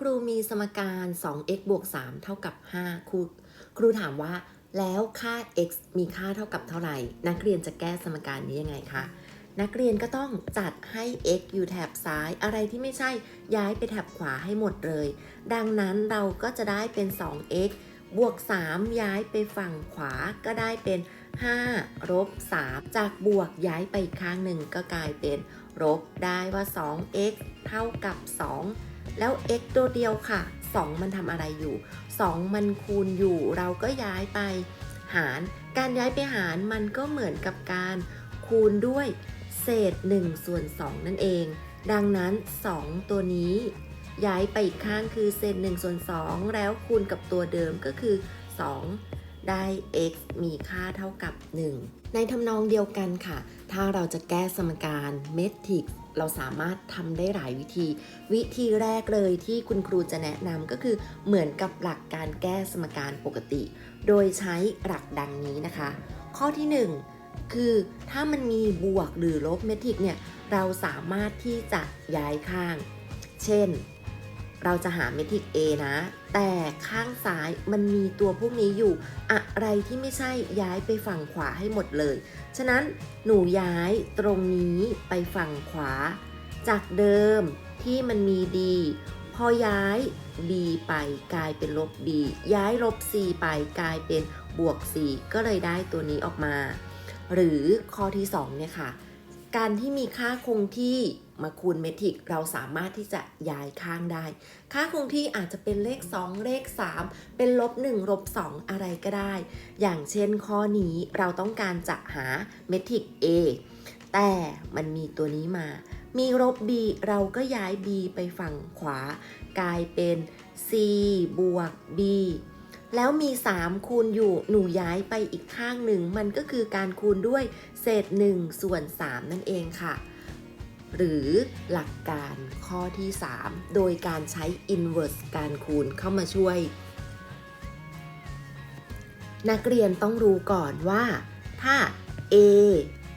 ครูมีสมการ 2x บวก 3 เท่ากับ 5 ครู ครูถามว่า แล้วค่า x มีค่าเท่ากับเท่าไหร่ นักเรียนจะแก้สมการนี้ยังไงคะ นักเรียนก็ต้องจัดให้ x อยู่แถบซ้าย อะไรที่ไม่ใช่ย้ายไปแถบขวาให้หมดเลย ดังนั้นเราก็จะได้เป็น 2x บวก 3 ย้ายไปฝั่งขวาก็ได้เป็น 5 ลบ 3 จากบวกย้ายไปอีกข้างหนึ่งก็กลายเป็นลบได้ว่า 2x เท่ากับ 2 แล้ว x ตัวเดียวค่ะ 2 มันทำอะไรอยู่ 2 มันคูณอยู่ เราก็ย้ายไปหาร การย้ายไปหารมันก็เหมือนกับการคูณด้วยเศษ1ส่วน2นั่นเอง ดังนั้น 2 ตัวนี้ย้ายไปอีกข้างคือเศษ1ส่วน2แล้วคูณกับตัวเดิมก็คือ 2 ได้ x มีค่าเท่ากับ 1 ในทำนองเดียวกันค่ะ ถ้าเราจะแก้สมการเมทริกซ์ เราสามารถทำได้หลายวิธี วิธีแรกเลยที่คุณครูจะแนะนำก็คือเหมือนกับหลักการแก้สมการปกติ โดยใช้หลักดังนี้นะคะ ข้อที่ 1 คือถ้ามันมีบวกหรือลบเมทริกเนี่ยเราสามารถที่จะย้ายข้าง เช่น เราจะหาเมทริก A นะ แต่ข้างซ้ายมันมีตัวพวกนี้อยู่ อะไรที่ไม่ใช่ย้ายไปฝั่งขวาให้หมดเลย ฉะนั้นหนูย้ายตรงนี้ไปฝั่งขวา จากเดิมที่มันมี D พอย้าย B ไปกลายเป็นลบ B ย้ายลบ C ไปกลายเป็นบวก C ก็เลยได้ตัวนี้ออกมา หรือข้อที่2เนี่ยค่ะ การที่มีค่าคงที่มาคูณเมทริกเราสามารถที่จะย้ายข้างได้ ค่าคงที่อาจจะเป็นเลข 2 เลข 3 เป็นลบ1ลบ2 อะไรก็ได้ อย่างเช่นข้อนี้เราต้องการจะหาเมทริก A แต่มันมีตัวนี้มา มีลบ b เราก็ย้าย b ไปฝั่งขวา กลายเป็น c บวก b แล้วมี 3 คูณอยู่หนูย้ายไปอีกข้างหนึ่ง มันก็คือการคูณด้วย เศษ1ส่วน 3 นั่นเองค่ะ หรือหลักการข้อที่ 3 โดยการใช้ inverse การคูณเข้ามาช่วย นักเรียนต้องรู้ก่อนว่า ถ้า a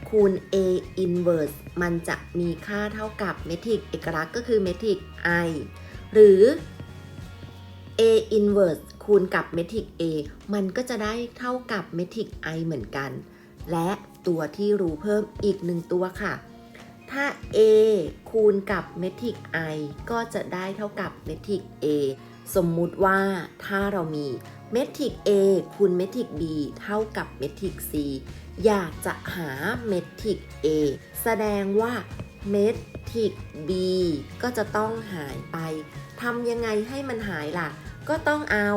คูณ a inverse มันจะมีค่าเท่ากับเมทริกเอกลักษณ์ก็คือเมทริก i หรือ a inverse คูณกับเมทริก a มันก็จะได้เท่ากับเมทริก i เหมือนกัน และ ตัวที่รู้เพิ่มอีกหนึ่งตัวค่ะ ถ้า a คูณกับเมทริก i ก็จะได้เท่ากับเมทริก a สมมุติว่าถ้าเรามีเมทริก a คูณเมทริก b เท่ากับเมทริก c อยากจะหาเมทริก a แสดงว่าเมทริก b ก็จะต้องหายไปทำยังไงให้มันหายล่ะ ก็ต้องเอา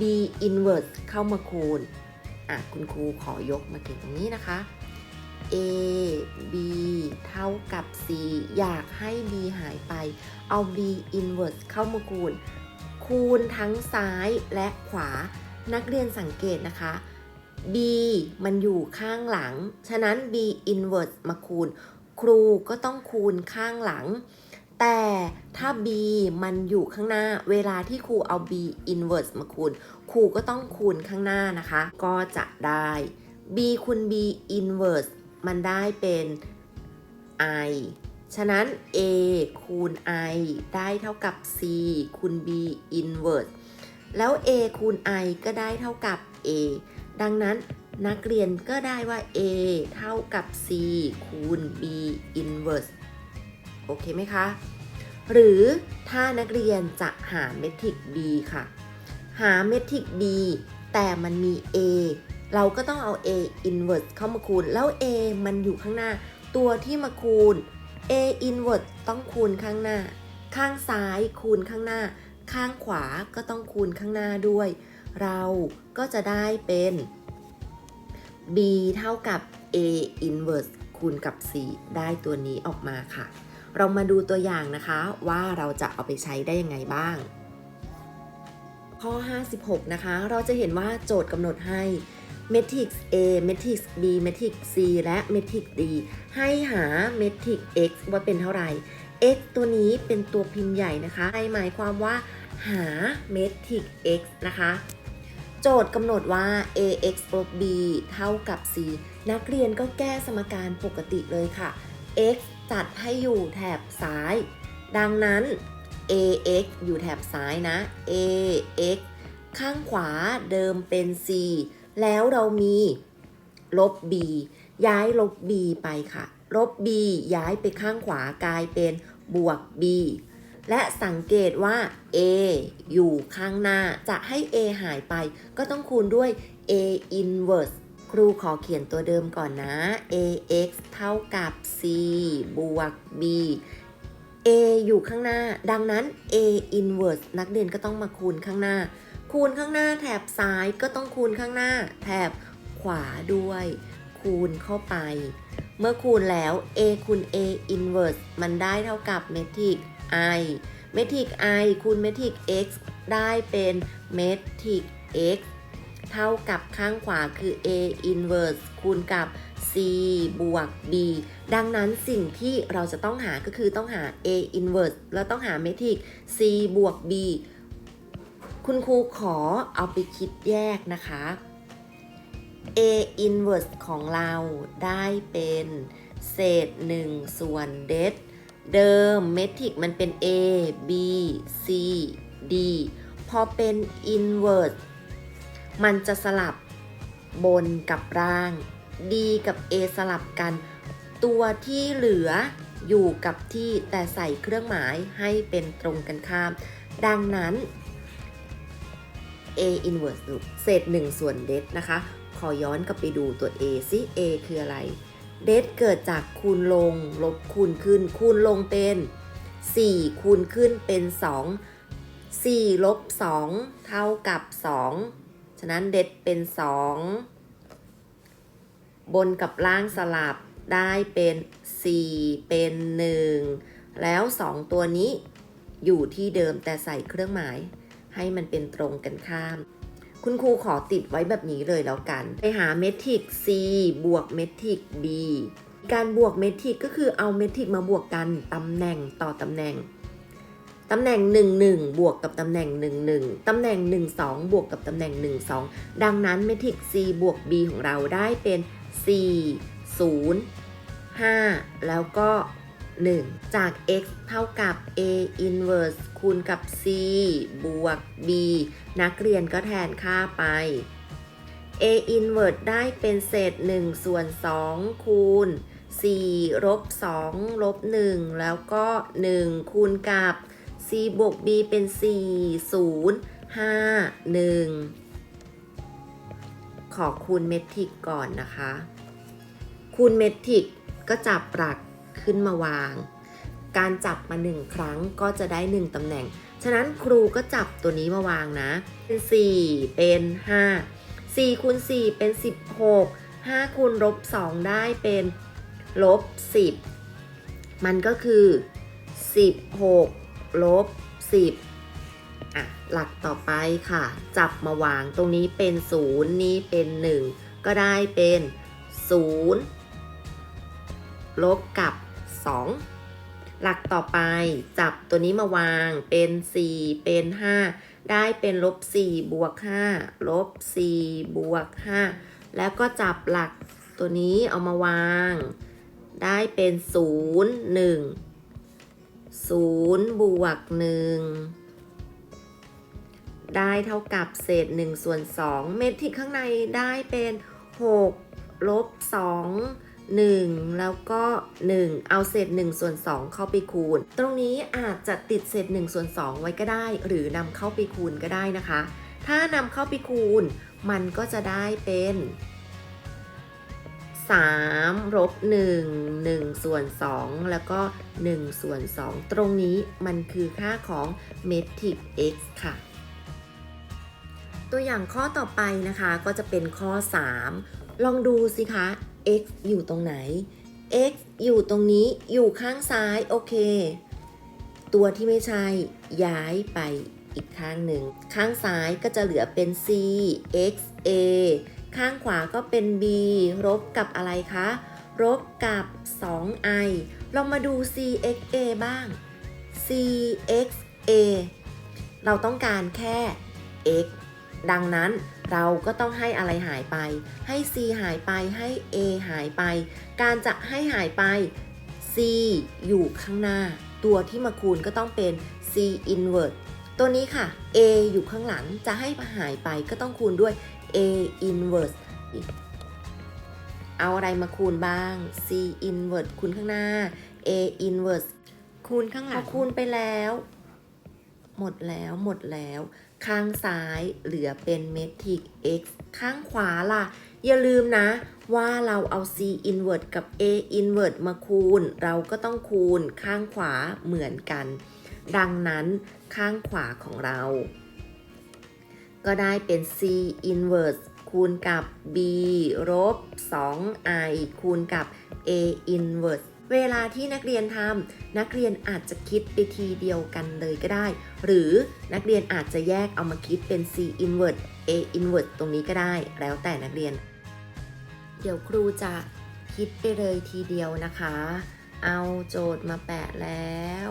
b inverse เข้ามาคูณ อะคุณครูขอยกมาถึงตรงนี้นะคะ a b เท่ากับ c อยากให้ b หายไป เอา b inverse เข้ามาคูณ คูณทั้งซ้ายและขวา นักเรียนสังเกตนะคะ b มันอยู่ข้างหลัง ฉะนั้น b inverse มาคูณ ครูก็ต้องคูณข้างหลัง แต่ถ้า b มันอยู่ข้างหน้า เวลาที่ครูเอา b inverse มาคูณ ครูก็ต้องคูณข้างหน้านะคะ ก็จะได้ b คูณ b inverse มันได้เป็น i ฉะนั้น a คูณ i ได้เท่ากับ c คูณ b inverse แล้ว a คูณ i ก็ได้เท่ากับ a ดังนั้นนักเรียนก็ได้ว่า a เท่ากับ c คูณ b inverse โอเคไหมคะ หรือถ้านักเรียนจะหาเมทริก b ค่ะ หาเมทริก b แต่มันมี a เราก็ต้องเอา a inverse เข้ามาคูณ แล้ว a มันอยู่ข้างหน้า ตัวที่มาคูณ a inverse ต้องคูณข้างหน้า ข้างซ้ายคูณข้างหน้า ข้างขวาก็ต้องคูณข้างหน้าด้วย เราก็จะได้เป็น b เท่ากับ a inverse คูณกับ c ได้ตัวนี้ออกมาค่ะ เรามาดูตัวอย่างนะคะว่าเราจะเอาไปใช้ได้ยังไงบ้าง ข้อ 56 นะคะ เราจะเห็นว่าโจทย์กำหนดให้ matrix A matrix B matrix C และ matrix D ให้หา matrix X ว่าเป็นเท่าไหร่ X ตัวนี้เป็นตัวพิมพ์ใหญ่นะคะหมายความว่าหา matrix X นะคะ โจทย์กำหนดว่า ax ลบ b เท่ากับ c นักเรียนก็แก้สมการปกติเลยค่ะ x จัดให้อยู่แถบซ้าย ดังนั้น ax อยู่แถบซ้ายนะ ax ข้างขวาเดิมเป็น c แล้วเรามีลบ b ย้ายลบ b ไปค่ะ ลบ b ย้ายไปข้างขวากลายเป็นบวก b และสังเกตว่า a อยู่ข้างหน้า จะให้ a หายไป ก็ต้องคูณด้วย a inverse ครูขอเขียนตัวเดิมก่อนนะ ax เท่ากับ c บวก b a อยู่ข้างหน้า ดังนั้น a inverse นักเรียนก็ต้องมาคูณข้างหน้า คูณข้างหน้าแถบซ้ายก็ต้องคูณข้างหน้า แถบขวาด้วย คูณเข้าไป เมื่อคูณแล้ว a คูณ a inverse มันได้เท่ากับเมทริก i เมทริก i คูณเมทริก x ได้เป็นเมทริก x เท่ากับข้างขวาคือ a inverse คูณกับ c บวก b ดังนั้นสิ่งที่เราจะต้องหาก็คือต้องหา a inverse แล้วต้องหาเมทริก c บวก b คุณครูขอเอาไปคิดแยกนะคะ a inverse ของเราได้เป็นเศษ 1 ส่วนเดดเดิมเมทริกมันเป็น a b c d พอเป็น inverse มันจะสลับบนกับล่าง d กับ a สลับกัน ตัวที่เหลืออยู่กับที่แต่ใส่เครื่องหมายให้เป็นตรงกันข้าม ดังนั้น a inverse ลูกเศษ1ส่วนเดดนะคะ ขอย้อนกลับไปดูตัว a ซิ a คืออะไร เดดเกิดจากคูณลง ลบคูณขึ้น คูณลงเป็น 4 คูณขึ้นเป็น 2 4 ลบ 2 เท่ากับ 2ะนั้นเด็ดเป็น2บนกับล่างสลับได้เป็น 4 เป็น 1 แล้ว 2 ตัวนี้อยู่ที่เดิมแต่ใส่เครื่องหมาย ให้มันเป็นตรงกันข้าม คุณครูขอติดไว้แบบนี้เลยแล้วกัน ไปหาเมทริก c บวกเมทริก b การบวกเมทริกก็คือเอาเมทริกมาบวกกันตำแหน่งต่อตำแหน่ง ตำแหน่ง 1 1 บวกกับตำแหน่ง 1 1 ตำแหน่ง 1 2 บวกกับตำแหน่ง 1 2 ดังนั้นเมทริก c บวก b ของเราได้เป็น 4 0 5 แล้วก็ 1 จาก x เท่ากับ a inverse คูณกับ c บวก b นักเรียนก็แทนค่าไป a inverse ได้เป็นเศษ 1 ส่วน 2 คูณ4ลบ2ลบ1แล้วก็ 1 คูณกับ บวก b เป็น 4 0 5 1 ขอคูณเมทริกก่อนนะคะ คูณเมทริกก็จับหลักขึ้นมาวาง การจับมา 1 ครั้งก็จะได้ 1ตำแหน่ง ฉะนั้นครูก็จับตัวนี้มาวางนะ เป็น 4 เป็น 5 4คูณ4เป็น 16 5คูณลบ2ได้เป็นลบ10 มันก็คือ 16 ลบ 10อะหลักต่อไปค่ะ จับมาวางตรงนี้เป็น 0 นี้เป็น 1 ก็ได้เป็น 0 ลบกับ 2 หลักต่อไปจับตัวนี้มาวางเป็น 4 เป็น 5 ได้เป็นลบ 4 บวก 5 ลบ 4 บวก 5 แล้วก็จับหลักตัวนี้เอามาวาง ได้เป็น 0 1 0บวก1ได้เท่ากับเศษ1ส่วน2เมตรที่ข้างในได้เป็น 6 ลบ 2 1 แล้วก็ 1 เอาเศษ1ส่วน2เข้าไปคูณ ตรงนี้อาจจะติดเศษ1ส่วน2ไว้ก็ได้ หรือนำเข้าไปคูณก็ได้นะคะ ถ้านำเข้าไปคูณ มันก็จะได้เป็น 3ลบ1 1 ส่วน 2 แล้วก็ 1 ส่วน 2 ตรงนี้มันคือค่าของเมทริก x ค่ะ ตัวอย่างข้อต่อไปนะคะก็จะเป็นข้อ 3 ลองดูสิคะ x อยู่ตรงไหน x อยู่ตรงนี้อยู่ข้างซ้าย โอเค ตัวที่ไม่ใช่ย้ายไปอีกข้างหนึ่ง ข้างซ้ายก็จะเหลือเป็น c x a ข้างขวาก็เป็น b ลบกับอะไรคะลบกับ 2i เรามาดู c x a บ้าง c x a เราต้องการแค่ x ดังนั้นเราก็ต้องให้อะไรหายไป ให้ c หายไป ให้ a หายไป การจะให้หายไป c อยู่ข้างหน้า ตัวที่มาคูณก็ต้องเป็น c inverse ตัวนี้ค่ะ a อยู่ข้างหลังจะให้หายไปก็ต้องคูณด้วย a inverse อีกเอาอะไรมาคูณบ้าง c inverse คูณข้างหน้า a inverse คูณข้างหลังพอคูณไปแล้ว หมดแล้วหมดแล้ว ข้างซ้ายเหลือเป็นเมทริก x ข้างขวาล่ะ อย่าลืมนะ ว่าเราเอา c inverse กับ a inverse มาคูณ เราก็ต้องคูณข้างขวาเหมือนกัน ดังนั้นข้างขวาของเรา ก็ได้เป็น c inverse คูณกับ b ลบ 2i คูณกับ a inverse เวลาที่นักเรียนทำนักเรียนอาจจะคิดไปทีเดียวกันเลยก็ได้ หรือนักเรียนอาจจะแยกเอามาคิดเป็น c inverse a inverse ตรงนี้ก็ได้ แล้วแต่นักเรียน เดี๋ยวครูจะคิดไปเลยทีเดียวนะคะ เอาโจทย์มาแปะแล้ว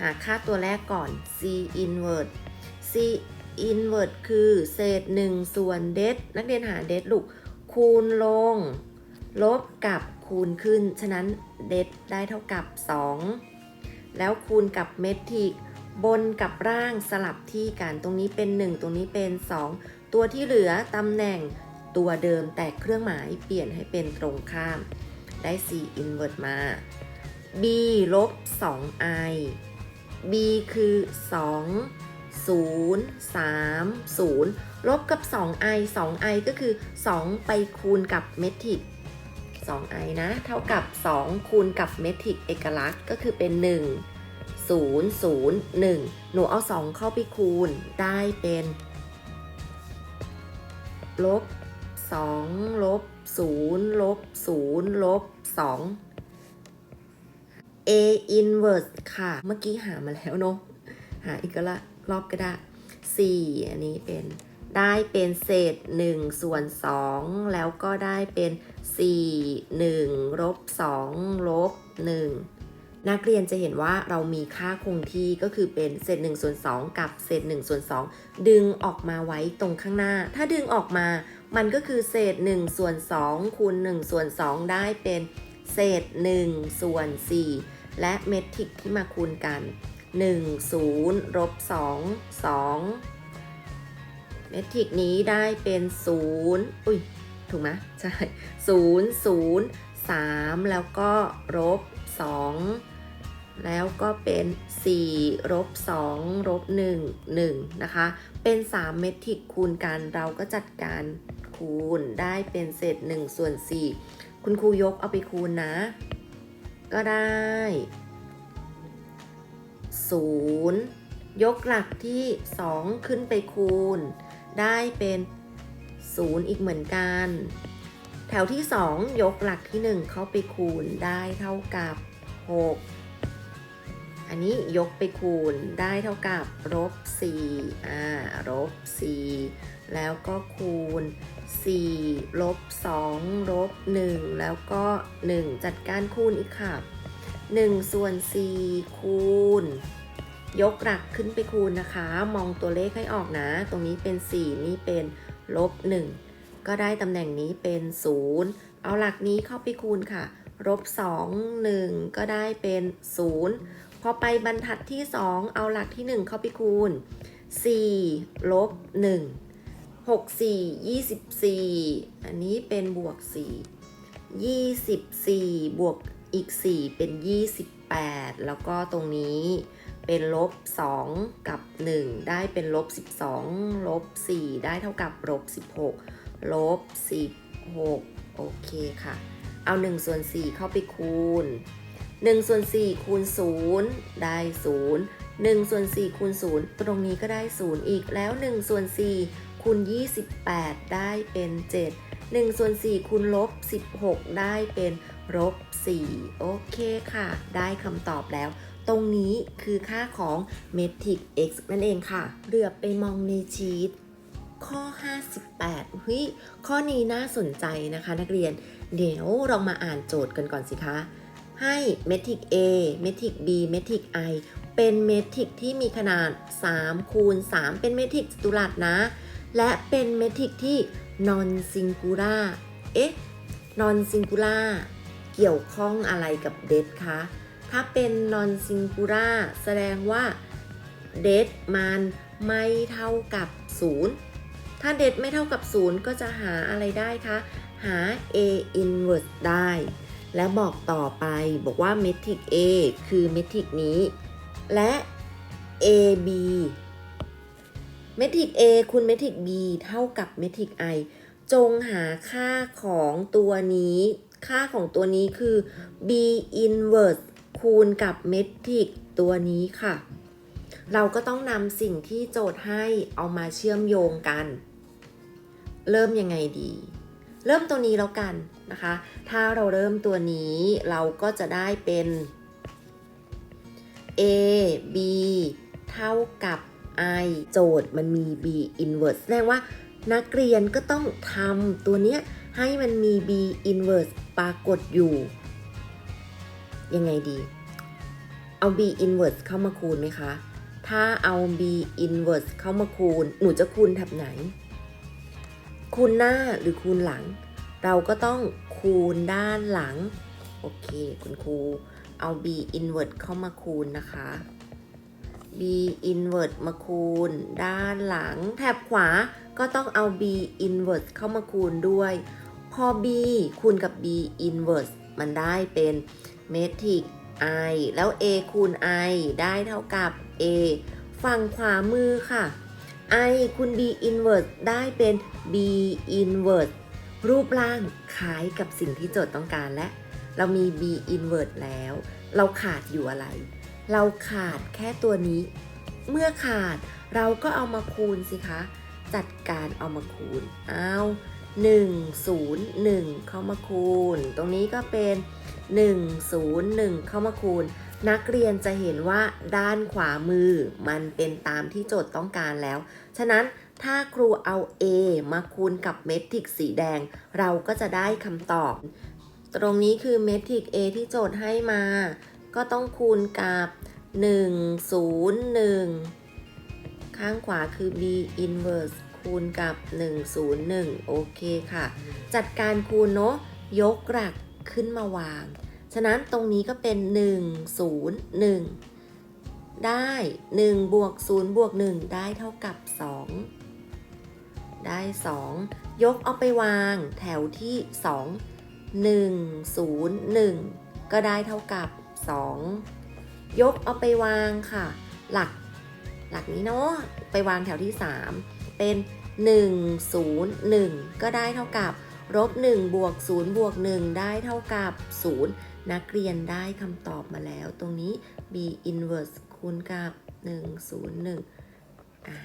หาค่าตัวแรกก่อน c inverse c inverse คือเศษ 1 ส่วนเดดนักเรียนหาเดดลูกคูณลง ลบกับคูณขึ้น ฉะนั้นเดดได้เท่ากับ 2 แล้วคูณกับเมทริกบนกับร่างสลับที่กัน ตรงนี้เป็น 1 ตรงนี้เป็น 2 ตัวที่เหลือตำแหน่งตัวเดิมแต่เครื่องหมายเปลี่ยนให้เป็นตรงข้าม ได้ c inverse มา b ลบ 2i b คือ 2 0 3 0 ลบกับ 2i 2i ก็คือ 2 ไปคูณกับเมทริก 2i นะ เท่ากับ 2 คูณกับเมทริกเอกลักษณ์ก็คือเป็น 1 0 0 1 หนูเอา 2 เข้าไปคูณได้เป็น ลบ 2 ลบ 0 ลบ 0 ลบ 2 a inverse ค่ะ เมื่อกี้หามาแล้วเนาะ หาอีกก็ละ รอบก็ได้4อันนี้เป็นได้เป็นเศษ1ส่วน2แล้วก็ได้เป็น4 1ลบ2ลบ1นักเรียนจะเห็นว่าเรามีค่าคงที่ก็คือเป็นเศษ1ส่วน2กับเศษ1ส่วน2ดึงออกมาไว้ตรงข้างหน้า ถ้าดึงออกมา มันก็คือเศษ1ส่วน2คูณ1ส่วน2ได้เป็นเศษ1ส่วน4และเมทริกที่มาคูณกัน 1 0ลบ2 2 เมทริกนี้ได้เป็น 0 อุ้ย ถูกไหมใช่ 0 0 3 แล้วก็ลบ2 แล้วก็เป็น4ลบ2ลบ1 1 นะคะ เป็น 3 เมทริกคูณกันเราก็จัดการคูณได้เป็นเศษ1ส่วน4 คุณครูยกเอาไปคูณนะ ก็ได้ 0 ยกหลักที่ 2 ขึ้นไปคูณ ได้เป็น 0 อีกเหมือนกัน แถวที่ 2 ยกหลักที่ 1 เข้าไปคูณได้เท่ากับ 6 อันนี้ยกไปคูณได้เท่ากับลบ4อ่าลบ4แล้วก็คูณ4ลบ2ลบ1แล้วก็ 1 จัดการคูณอีกค่ะ 1 ส่วน 4 คูณ ยกหลักขึ้นไปคูณนะคะ มองตัวเลขให้ออกนะ ตรงนี้เป็น 4 นี่เป็นลบ 1 ก็ได้ตำแหน่งนี้เป็น 0 เอาหลักนี้เข้าไปคูณค่ะลบ2 1 ก็ได้เป็น 0 พอไปบรรทัดที่ 2 เอาหลักที่ 1 เข้าไปคูณ 4 ลบ 1 6 4 24 อันนี้เป็นบวก 4 24 บวก อีก 4 เป็น 28 แล้วก็ตรงนี้เป็นลบ 2 กับ 1 ได้เป็นลบ 12 ลบ 4 ได้เท่ากับลบ 16 ลบ 16 โอเคค่ะ เอา 1 ส่วน 4 เข้าไปคูณ 1 ส่วน 4 คูณ 0 ได้ 0 1 ส่วน 4 คูณ 0 ตรงนี้ก็ได้ 0 อีกแล้ว 1 ส่วน 4 คูณ 28 ได้เป็น 7 1 ส่วน 4 คูณลบ 16 ได้เป็น ลบ4โอเคค่ะ ได้คำตอบแล้ว ตรงนี้คือค่าของเมทริก x นั่นเองค่ะเหลือบไปมองในชีตข้อ 58เฮ้ยข้อนี้น่าสนใจนะคะ นักเรียน เดี๋ยวเรามาอ่านโจทย์กันก่อนสิคะ ให้เมทริก A เมทริก B เมทริก I เป็นเมทริกที่มีขนาด 3 คูณ 3 เป็นเมทริกจัตุรัสนะ และเป็นเมทริกที่ non singular เอ๊ะ non singular เกี่ยวข้องอะไรกับเด d คะ ถ้าเป็น non singular แสดงว่า det มันไม่เท่ากับ 0 ถ้า det ไม่เท่ากับ 0 ก็จะหาอะไรได้คะหา a inverse ได้ และบอกต่อไปบอกว่าเมทริก A คือเมทริกนี้ และ AB เมทริก A คูณเมทริก B เท่ากับเมทริก I จงหาค่าของตัวนี้ ค่าของตัวนี้คือ B inverse คูณกับเมทริกตัวนี้ค่ะ เราก็ต้องนำสิ่งที่โจทย์ให้เอามาเชื่อมโยงกัน เริ่มยังไงดี เริ่มตัวนี้แล้วกันนะคะ ถ้าเราเริ่มตัวนี้เราก็จะได้เป็น a b เท่ากับ i โจทย์มันมี b inverse แสดงว่า นักเรียนก็ต้องทำตัวเนี้ยให้มันมี b inverse ปรากฏอยู่ ยังไงดี เอา b inverse เข้ามาคูณไหมคะ ถ้าเอา b inverse เข้ามาคูณ หนูจะคูณแถบไหน คูณหน้าหรือคูณหลัง เราก็ต้องคูณด้านหลัง โอเค คุณครู เอา b inverse เข้ามาคูณนะคะ b inverse มาคูณ ด้านหลัง แถบขวา ก็ต้องเอา b inverse เข้ามาคูณด้วย พอ b คูณกับ b inverse มันได้เป็นเมทริก i แล้ว a คูณ i ได้เท่ากับ a ฝั่งขวามือค่ะ i คูณ b inverse ได้เป็น b inverse รูปร่างคล้ายกับสิ่งที่โจทย์ต้องการและ เรามี b inverse แล้ว เราขาดอยู่อะไร เราขาดแค่ตัวนี้ เมื่อขาดเราก็เอามาคูณสิคะ จัดการเอามาคูณ เอา1 0 1 เข้ามาคูณ ตรงนี้ก็เป็น 1 0 1 เข้ามาคูณ นักเรียนจะเห็นว่าด้านขวามือมันเป็นตามที่โจทย์ต้องการแล้ว ฉะนั้นถ้าครูเอา A มาคูณกับเมทริกสีแดง เราก็จะได้คำตอบ ตรงนี้คือเมทริก A ที่โจทย์ให้มา ก็ต้องคูณกับ 1 0 1 ข้างขวาคือ b inverse คูณกับ 1 0 1 โอเคค่ะ จัดการคูณเนาะยกหลักขึ้นมาวาง ฉะนั้นตรงนี้ก็เป็น 1 0 1 ได้ 1 บวก 0 บวก 1 ได้เท่ากับ 2 ได้ 2 ยกเอาไปวางแถวที่ 2 1 0 1 ก็ได้เท่ากับ 2 ยกเอาไปวางค่ะ หลักหลักนี้เนาะไปวางแถวที่ 3 เป็น 1 0 1 ก็ได้เท่ากับลบ1บวก0บวก1 ได้เท่ากับ 0 นักเรียนได้คำตอบมาแล้ว ตรงนี้ b inverse คูณกับ 1 0 1อ่า